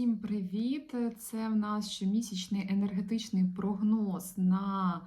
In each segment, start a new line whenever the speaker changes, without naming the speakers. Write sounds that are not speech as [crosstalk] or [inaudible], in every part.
Всім привіт! Це в нас щомісячний енергетичний прогноз на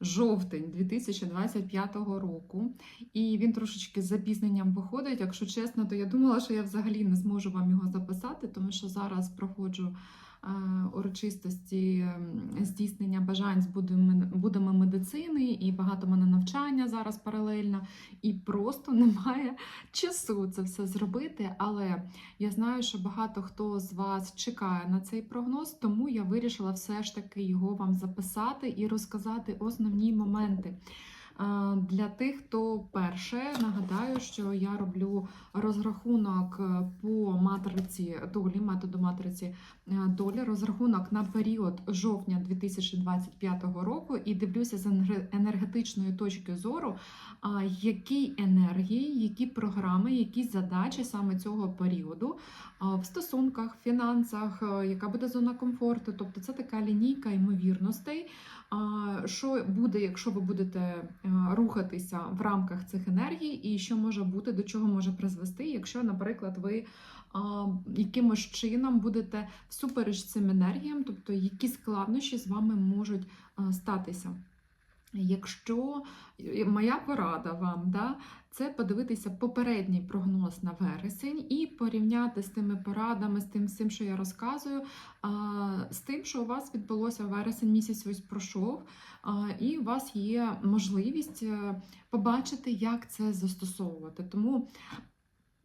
жовтень 2025 року. І він трошечки з запізненням виходить. Якщо чесно, то я думала, що я взагалі не зможу вам його записати, тому що зараз проходжу урочистості здійснення бажань з будами медицини, і багато мене навчання зараз паралельно, і просто [laughs] немає часу це все зробити. Але я знаю, що багато хто з вас чекає на цей прогноз, тому я вирішила все ж таки його вам записати і розказати основні моменти. Для тих, хто перше, нагадаю, що я роблю розрахунок е, по матриці долі, методу матриці е, долі, розрахунок на період жовтня 2025 року і дивлюся з енергетичної точки зору, які енергії, які програми, які задачі саме цього періоду в стосунках, фінансах, е, яка буде зона комфорту. Тобто це така лінійка ймовірностей. А, Що буде, якщо ви будете е, рухатися в рамках цих енергій, і що може бути, до чого може призвести, якщо, наприклад, ви якимось чином будете всупереч цим енергіям, тобто які складнощі з вами можуть статися. Якщо е, моя порада вам, да, це подивитися попередній прогноз на вересень і порівняти з тими порадами, з тим всім, що я розказую, з тим, що у вас відбулося вересень місяць ось пройшов, і у вас є можливість е, побачити, як це застосовувати. Тому.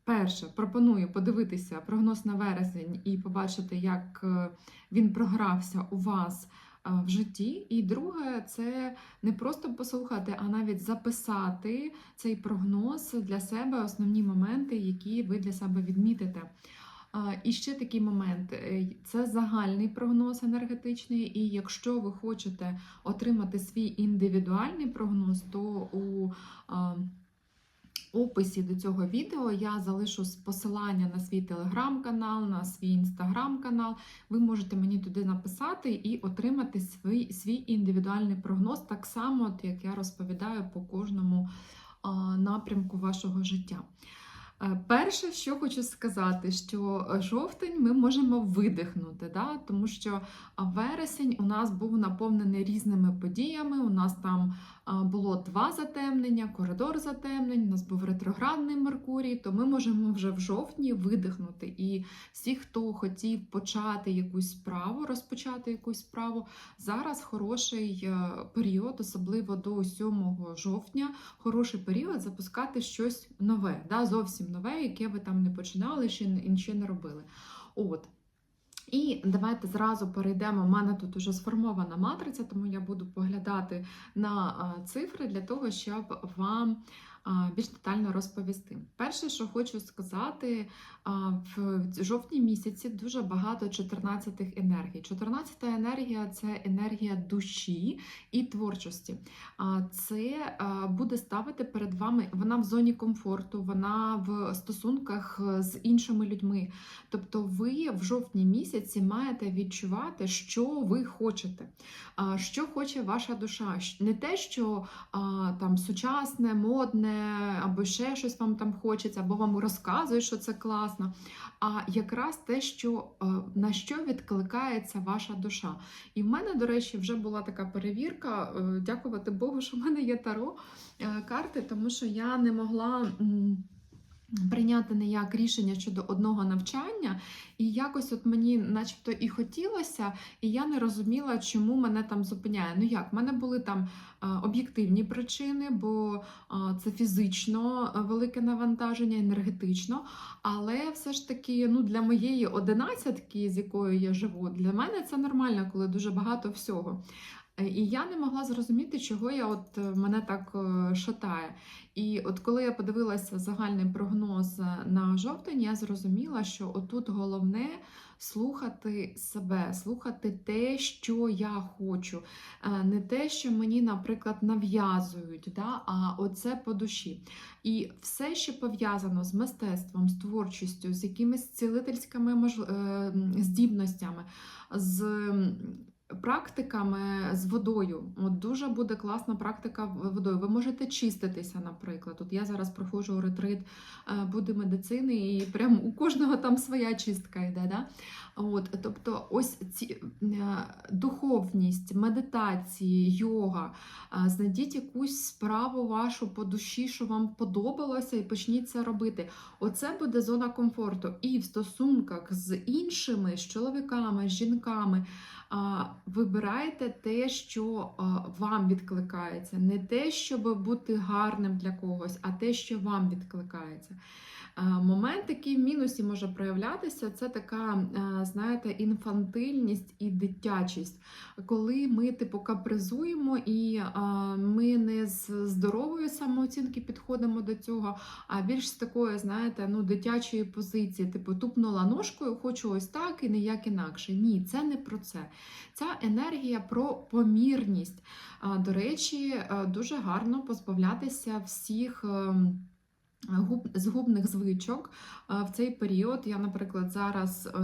Перше, пропоную подивитися прогноз на вересень і побачити, як е, він програвся у вас в житті. І друге, це не просто послухати, а навіть записати цей прогноз для себе, основні моменти, які ви для себе відмітите. І ще такий момент: е, це загальний прогноз енергетичний, і якщо ви хочете отримати свій індивідуальний прогноз, то у описі до цього відео я залишу посилання на свій телеграм-канал, на свій інстаграм-канал. Ви можете мені туди написати і отримати свій, свій індивідуальний прогноз, так само, як я розповідаю по кожному напрямку вашого життя. Е, Перше, що хочу сказати, що е, жовтень ми можемо видихнути, да? тому що вересень у нас був наповнений різними подіями. У нас там було два затемнення, коридор затемнень, у нас був ретроградний Меркурій, то ми можемо вже в жовтні видихнути. І всі, хто хотів почати якусь справу, розпочати якусь справу, зараз хороший е, період, особливо до 7 жовтня, хороший період запускати щось нове, да, зовсім нове, яке ви там не починали ще не- робили. От. І давайте зразу перейдемо. У мене тут вже сформована матриця, тому я буду поглядати на цифри для того, щоб вам більш детально розповісти. Перше, що хочу сказати, в жовтні місяці дуже багато 14-х енергій. 14-та енергія це енергія душі і творчості. Це буде ставити перед вами, вона в зоні комфорту, вона в стосунках е, з іншими людьми. Тобто ви в жовтні місяці маєте відчувати, що ви хочете, що хоче ваша душа. Не те, що там сучасне, модне, або ще щось вам там хочеться, або вам розказують, що це класно. А якраз те, що е, на що відкликається ваша душа. І в мене, до речі, вже була така перевірка. е, Дякувати Богу, що в мене є таро е, карти, тому що я не могла. Прийняти ніяк рішення щодо одного навчання, і якось от мені, начебто, і хотілося, і я не розуміла, чому мене там зупиняє. Ну як, в мене були там е, об'єктивні причини, бо е, це фізично е, велике навантаження, енергетично. Але все ж таки, ну для моєї одинадцятки, з якою я живу, для мене це нормально, коли дуже багато всього. Е, І я не могла зрозуміти, чого я от е, мене так е, шатає. І от коли я подивилася загальний прогноз на жовтень, я зрозуміла, що отут головне слухати себе, слухати те, що я хочу, не те, що мені, наприклад, нав'язують, да? а оце по душі. І все, що пов'язано з мистецтвом, з творчістю, з якимись цілительськими здібностями, з практиками з водою. От дуже буде класна практика водою. Ви можете чиститися, наприклад. От я зараз проходжу ретрит е, буде медицини, і прям у кожного там своя чистка йде. Да? От, тобто, ось ці е, духовність, медитації, йога. е, Знайдіть якусь справу вашу по душі, що вам подобалося, і почніть це робити. Оце буде зона комфорту. І в стосунках з іншими, з чоловіками, з жінками. Вибирайте те, що вам відкликається, не те, щоб бути гарним для когось, а те, що вам відкликається. Момент, який в мінусі може проявлятися, це така, знаєте, інфантильність і дитячість, коли ми типу капризуємо і ми не з здорової самооцінки підходимо до цього, а більш з такої, знаєте, ну, дитячої позиції, типу тупнула ножкою, хочу ось так і ніяк інакше. Ні, це не про це. Ця енергія про помірність. До речі, е, дуже гарно позбавлятися всіх. Губ- Згубних звичок в цей період. Я, наприклад, зараз е,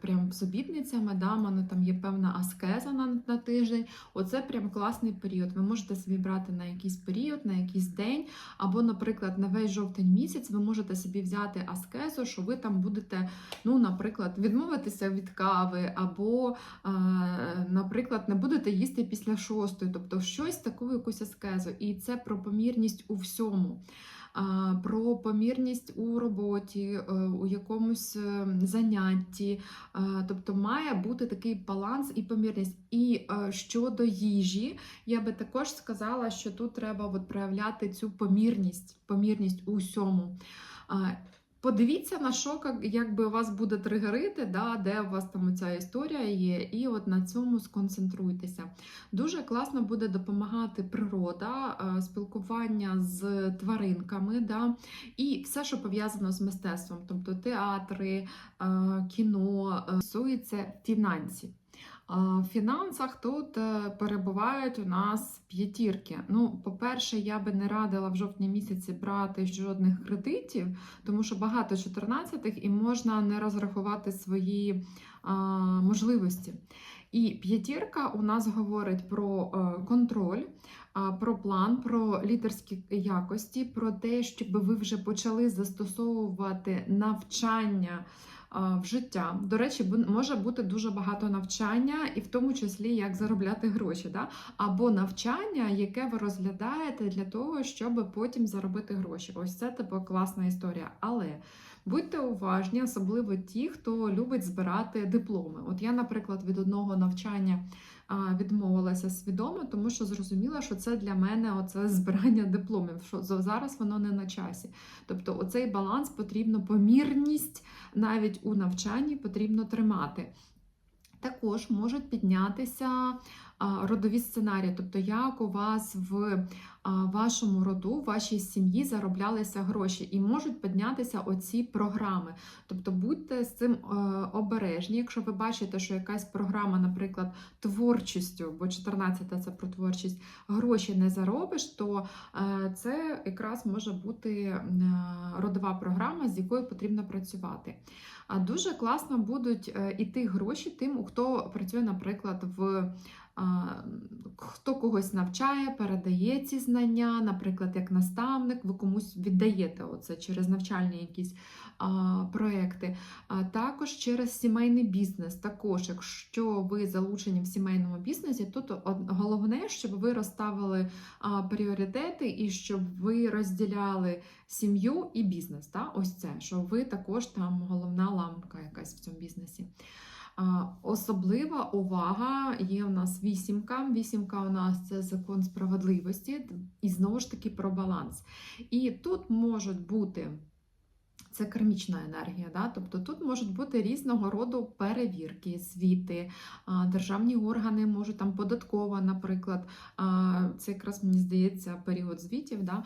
прям з обітницями, да, мене там є певна аскеза на, на тиждень. Оце прям класний період. Ви можете собі брати на якийсь період, на якийсь день, або, наприклад, на весь жовтень місяць ви можете собі взяти аскезу, що ви там будете, ну, наприклад, відмовитися від кави, або, е, наприклад, не будете їсти після шостої, тобто щось таку якусь аскезу. І це про помірність у всьому. Про помірність у роботі, е, у якомусь е, занятті. Е, Тобто має бути такий баланс і помірність. І щодо їжі, я би також сказала, що тут треба от проявляти цю помірність, помірність у всьому. Подивіться на що, якби вас буде тригерити, да, де у вас там ця історія є, і от на цьому сконцентруйтеся. Дуже класно буде допомагати природа, е, спілкування з тваринками, да, і все, що пов'язано з мистецтвом, тобто театри, е, кіно, е, стосується фінансів. В фінансах тут е, перебувають у нас п'ятірки. Ну, по-перше, я би не радила в жовтні місяці брати жодних кредитів, тому що багато 14-х і можна не розрахувати свої можливості. І п'ятірка у нас говорить про е, контроль, про план, про лідерські якості, про те, щоб ви вже почали застосовувати навчання в життя. До речі, може бути дуже багато навчання, і в тому числі як заробляти гроші, да? або навчання, яке ви розглядаєте для того, щоб потім заробити гроші. Ось це типу класна історія. Але будьте уважні, особливо ті, хто любить збирати дипломи. От я, наприклад, від одного навчання. Відмовилася свідомо, тому що зрозуміла, що це для мене оце [laughs] збирання дипломів. Що зараз воно не на часі. Тобто, оцей баланс потрібно помірність навіть у навчанні потрібно тримати. Також можуть піднятися родові сценарії, тобто як у вас в вашому роду, в вашій сім'ї зароблялися гроші, і можуть піднятися оці програми. Тобто будьте з цим е, обережні. Якщо ви бачите, що якась програма, наприклад, творчістю, бо 14 це про творчість, гроші не заробиш, то е, це якраз може бути е, родова програма, з якою потрібно працювати. А дуже класно будуть іти гроші тим, хто працює, наприклад, в хто когось навчає, передає ці знання, наприклад, як наставник, ви комусь віддаєте оце через навчальні якісь проекти. А також через сімейний бізнес. Також, якщо ви залучені в сімейному бізнесі, тут головне, щоб ви розставили пріоритети і щоб ви розділяли сім'ю і бізнес. Та? Ось це, що ви також там головна ламка якась в цьому бізнесі. Особлива увага є у нас вісімка. Вісімка у нас це закон справедливості, і знову ж таки про баланс. І тут можуть бути. Це кармічна енергія, да? тобто тут можуть бути різного роду перевірки, звіти, державні органи можуть там податкова, наприклад, це якраз мені здається період звітів. Да?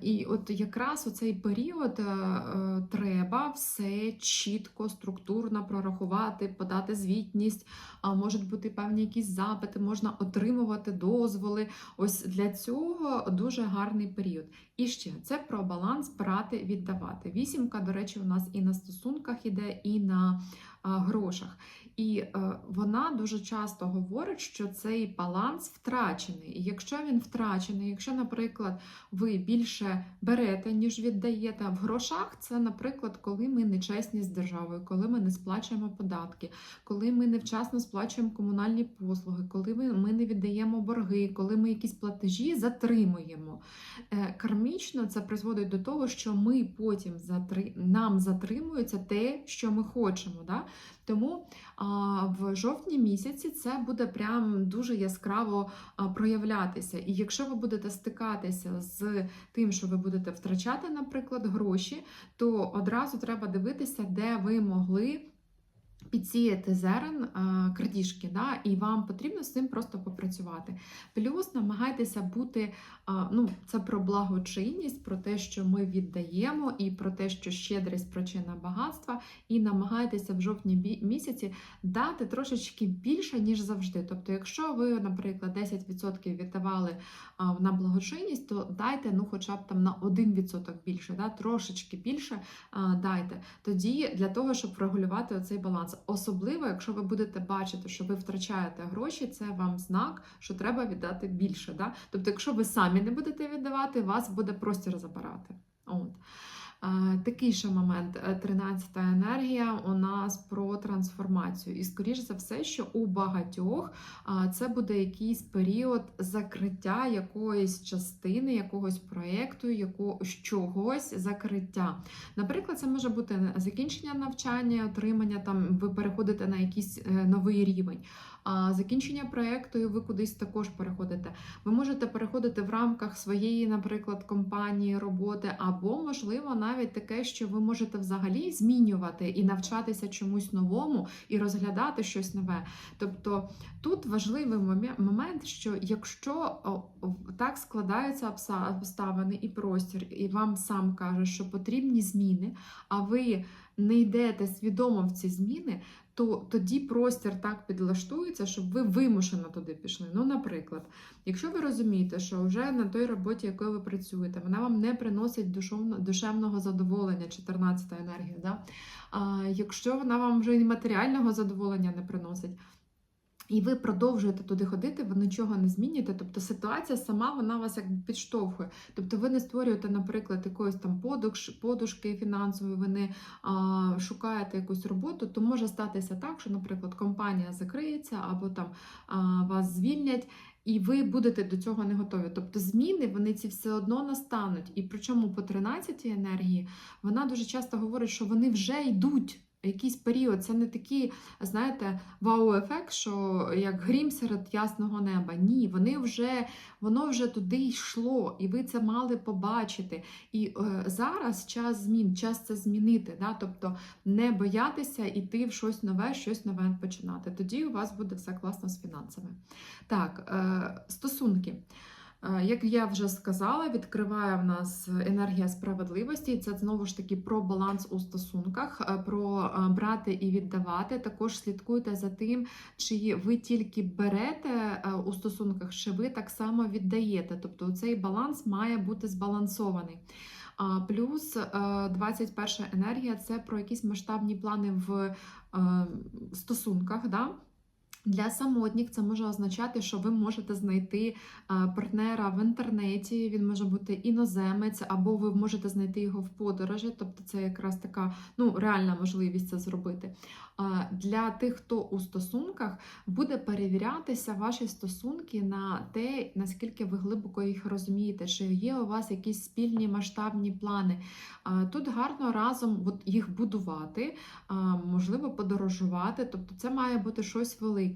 І от якраз у цей період е, е, треба все чітко, структурно прорахувати, подати звітність, а можуть бути певні якісь запити, можна отримувати дозволи. Ось для цього дуже гарний період. І ще це про баланс брати, віддавати. Вісімка, до речі, у нас і на стосунках іде, і на грошах. І е, вона дуже часто говорить, що цей баланс втрачений. І якщо він втрачений, якщо, наприклад, ви більше берете, ніж віддаєте в грошах, це, наприклад, коли ми нечесні з державою, коли ми не сплачуємо податки, коли ми невчасно сплачуємо комунальні послуги, коли ми, не віддаємо борги, коли ми якісь платежі затримуємо. Е, Кармічно це призводить до того, що ми потім затри... нам затримується те, що ми хочемо. Да? Тому в жовтні місяці це буде прям дуже яскраво проявлятися. І якщо ви будете стикатися з тим, що ви будете втрачати, наприклад, гроші, то одразу треба дивитися, де ви могли. Підсіяти зерен а, крадіжки, да, і вам потрібно з цим просто попрацювати. Плюс намагайтеся бути, а, ну, це про благочинність, про те, що ми віддаємо, і про те, що щедрість причина багатства, і намагайтеся в жовтні місяці дати трошечки більше, ніж завжди. Тобто, якщо ви, наприклад, 10% віддавали а, на благочинність, то дайте ну, хоча б там на 1% більше, да, трошечки більше дайте. Тоді для того, щоб врегулювати оцей баланс. Особливо, якщо ви будете бачити, що ви втрачаєте гроші, це вам знак, що треба віддати більше. Да? Тобто, якщо ви самі не будете віддавати, вас буде простір забирати. От. Е, Такий ще момент, 13 енергія у нас про трансформацію. І, скоріш за все, що у багатьох це буде якийсь період закриття якоїсь частини, якогось проєкту, якогось чогось закриття. Наприклад, це може бути закінчення навчання, отримання, там ви переходите на якийсь е, новий рівень. Закінчення проєкту, і ви кудись також переходите. Ви можете переходити в рамках своєї, наприклад, компанії, роботи, або, можливо, навіть таке, що ви можете взагалі змінювати і навчатися чомусь новому, і розглядати щось нове. Тобто тут важливий момент, що якщо так складаються обставини і простір, і вам сам каже, що потрібні зміни, а ви не йдете свідомо в ці зміни, то тоді простір так підлаштується, щоб ви вимушено туди пішли. Ну, наприклад, якщо ви розумієте, що вже на той роботі, якою ви працюєте, вона вам не приносить душовно, душевного задоволення, 14 енергія, да? а, якщо вона вам вже і матеріального задоволення не приносить. І ви продовжуєте туди ходити, ви нічого не змінюєте. Тобто ситуація сама вона вас якби підштовхує. Тобто ви не створюєте, наприклад, якоїсь там подуш, подушки фінансової, ви не а, шукаєте якусь роботу, то може статися так, що, наприклад, компанія закриється або там а, вас звільнять. І ви будете до цього не готові. Тобто зміни вони ці все одно настануть. І причому по 13-й енергії вона дуже часто говорить, що вони вже йдуть. Якийсь період, це не такий, знаєте, вау-ефект, що як грім серед ясного неба. Ні, вони вже, воно вже туди йшло, і ви це мали побачити. І е, зараз час змін, час це змінити. Да? Тобто не боятися йти в щось нове, щось нове починати. Тоді у вас буде все класно з фінансами. Так, е, стосунки. Як я вже сказала, відкриває в нас енергія справедливості, і це знову ж таки про баланс у стосунках, е, про е, брати і віддавати. Також слідкуйте за тим, чи ви тільки берете е, у стосунках, чи ви так само віддаєте. Тобто цей баланс має бути збалансований. А плюс е, 21 енергія це про якісь масштабні плани в стосунках. Да? Для самотніх це може означати, що ви можете знайти е, партнера в інтернеті, він може бути іноземець, або ви можете знайти його в подорожі, тобто це якраз така ну, реальна можливість це зробити. Е, Для тих, хто у стосунках буде перевірятися ваші стосунки на те, наскільки ви глибоко їх розумієте, чи є у вас якісь спільні масштабні плани. Е, Тут гарно разом їх будувати, можливо, подорожувати, тобто це має бути щось велике.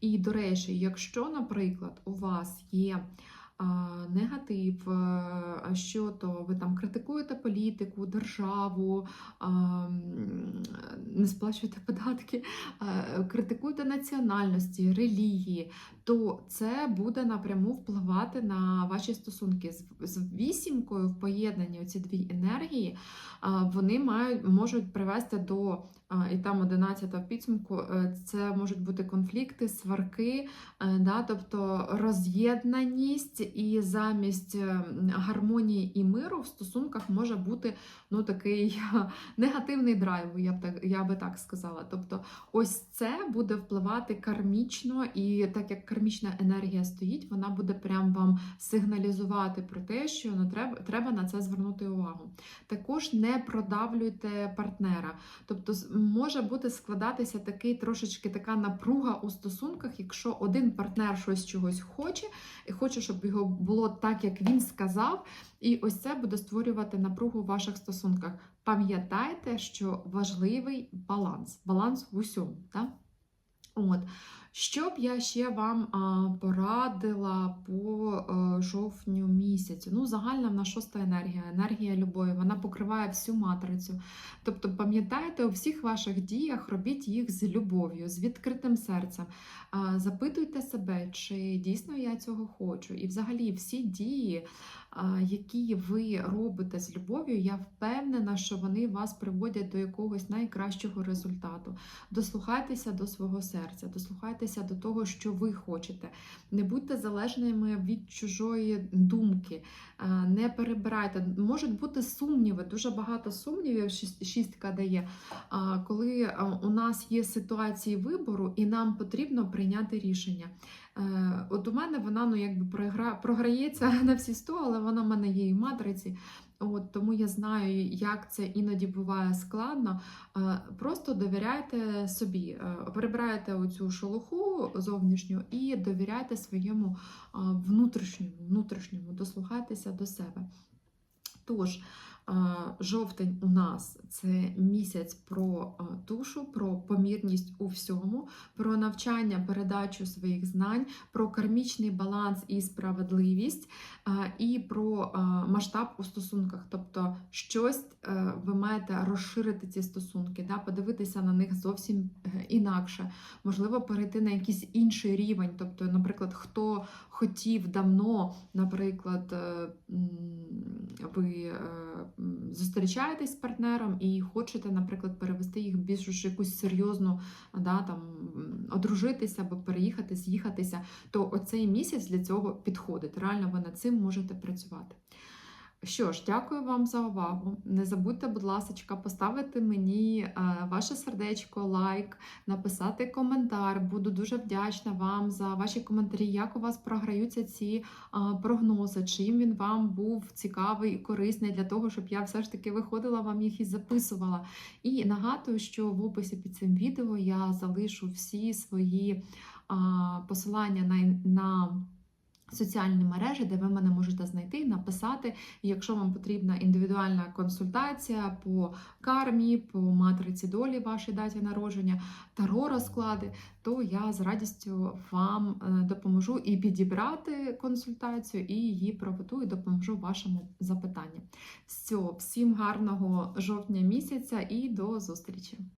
І, до речі, якщо, наприклад, у вас є негатив, що то ви там критикуєте політику, державу, не сплачуєте податки, критикуєте національності, релігії, то це буде напряму впливати на ваші стосунки з, вісімкою в поєднанні ці дві енергії. Вони мають можуть привести до і там 11 в підсумку, е, це можуть бути конфлікти, сварки, е, да, тобто роз'єднаність, і замість е, гармонії і миру в стосунках може бути ну, такий [laughs] негативний драйв, я б так я би так сказала. Тобто, ось це буде впливати кармічно, і так як кармічна енергія стоїть, вона буде прям вам сигналізувати про те, що ну, треба, треба на це звернути увагу. Також не продавлюйте партнера. Тобто може бути складатися такий трошечки така напруга у стосунках, якщо один партнер щось чогось хоче, і хоче, щоб його було так, як він сказав, і ось це буде створювати напругу в ваших стосунках. Пам'ятайте, що важливий баланс, баланс в усьому. Так? От. Що б я ще вам порадила по е, жовтню місяцю? Ну, загальна в нас шоста енергія, енергія любові, вона покриває всю матрицю. Тобто, пам'ятайте, у всіх ваших діях робіть їх з любов'ю, з відкритим серцем. Запитуйте себе, чи дійсно я цього хочу. І взагалі всі дії, які ви робите з любов'ю, я впевнена, що вони вас приводять до якогось найкращого результату. Дослухайтеся до свого серця, дослухайтеся до того, що ви хочете. Не будьте залежними від чужої думки, не перебирайте. Можуть бути сумніви, дуже багато сумнівів. Шістка дає, коли у нас є ситуації вибору, і нам потрібно прийняти рішення. Е, От у мене вона ну якби програ... програється [laughs] на всі 100, але вона в мене є і в матриці. От тому я знаю, як це іноді буває складно. Е, Просто довіряйте собі, Е, прибирайте оцю шелуху зовнішню і довіряйте своєму внутрішньому, внутрішньому, дослухайтеся до себе. Тож, жовтень у нас це місяць про душу, про помірність у всьому, про навчання, передачу своїх знань, про кармічний баланс і справедливість, і про масштаб у стосунках. Тобто, щось е, ви маєте розширити ці стосунки, подивитися на них зовсім е, інакше, можливо, перейти на якийсь інший рівень. Тобто, наприклад, хто хотів давно, наприклад, е, ви зустрічаєтесь з партнером і хочете, наприклад, перевести їх в більш якусь серйозну, да, там, одружитися або переїхати, з'їхатися, то оцей місяць для цього підходить. Реально ви над цим можете працювати. Що ж, дякую вам за увагу. Не забудьте, будь ласка, поставити мені е, ваше сердечко, лайк, написати коментар. Буду дуже вдячна вам за ваші коментарі, як у вас програються ці прогнози, чим він вам був цікавий і корисний для того, щоб я все ж таки виходила вам їх і записувала. І нагадую, що в описі під цим відео я залишу всі свої посилання на Соціальні мережі, де ви мене можете знайти, написати. Якщо вам потрібна індивідуальна консультація по кармі, по матриці долі, вашій даті народження, таро розклади, то я з радістю вам е, допоможу і підібрати консультацію, і її проведу, і допоможу вашому запитанню. Все, всім гарного жовтня місяця і до зустрічі!